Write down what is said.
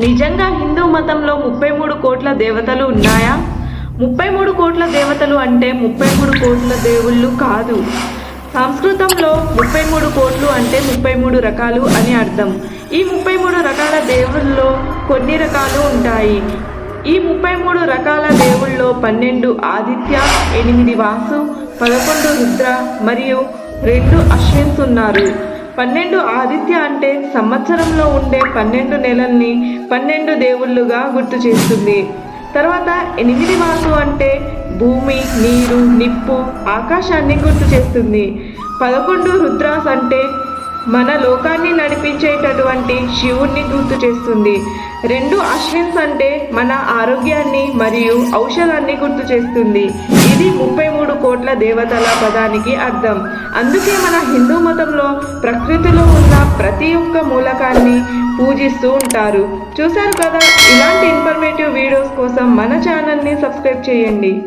నిజంగా హిందూ మతంలో ముప్పై మూడు కోట్ల దేవతలు ఉన్నాయా? ముప్పై మూడు కోట్ల దేవతలు అంటే ముప్పై మూడు కోట్ల దేవుళ్ళు కాదు. సంస్కృతంలో ముప్పై మూడు కోట్లు అంటే ముప్పై మూడు రకాలు అని అర్థం. ఈ ముప్పై మూడు రకాల దేవుళ్ళలో కొన్ని రకాలు ఉంటాయి. ఈ ముప్పై మూడు రకాల దేవుళ్ళలో పన్నెండు ఆదిత్య ఎనిమిది వాసు పదకొండు రుద్ర మరియు రెండు అశ్విన్స్ ఉన్నారు. పన్నెండు ఆదిత్య అంటే సంవత్సరంలో ఉండే పన్నెండు నెలల్ని పన్నెండు దేవుళ్ళుగా గుర్తు చేస్తుంది. తర్వాత ఎనిమిది వాసు అంటే భూమి నీరు నిప్పు ఆకాశాన్ని గుర్తు చేస్తుంది. పదకొండు రుద్రాస్ అంటే మన లోకాన్ని నడిపించేటటువంటి శివుణ్ణి గుర్తు చేస్తుంది. రెండు అశ్విన్స్ అంటే మన ఆరోగ్యాన్ని మరియు ఔషధాన్ని గుర్తు చేస్తుంది. ఇది ముప్పై మూడు కోట్ల దేవతల పదానికి అర్థం. అందుకే మన హిందూ మతంలో ప్రకృతిలో ఉన్న ప్రతి ఒక్క మూలకాన్ని పూజిస్తూ ఉంటారు. చూశారు కదా? ఇలాంటి ఇన్ఫర్మేటివ్ వీడియోస్ కోసం మన ఛానల్ని సబ్స్క్రైబ్ చేయండి.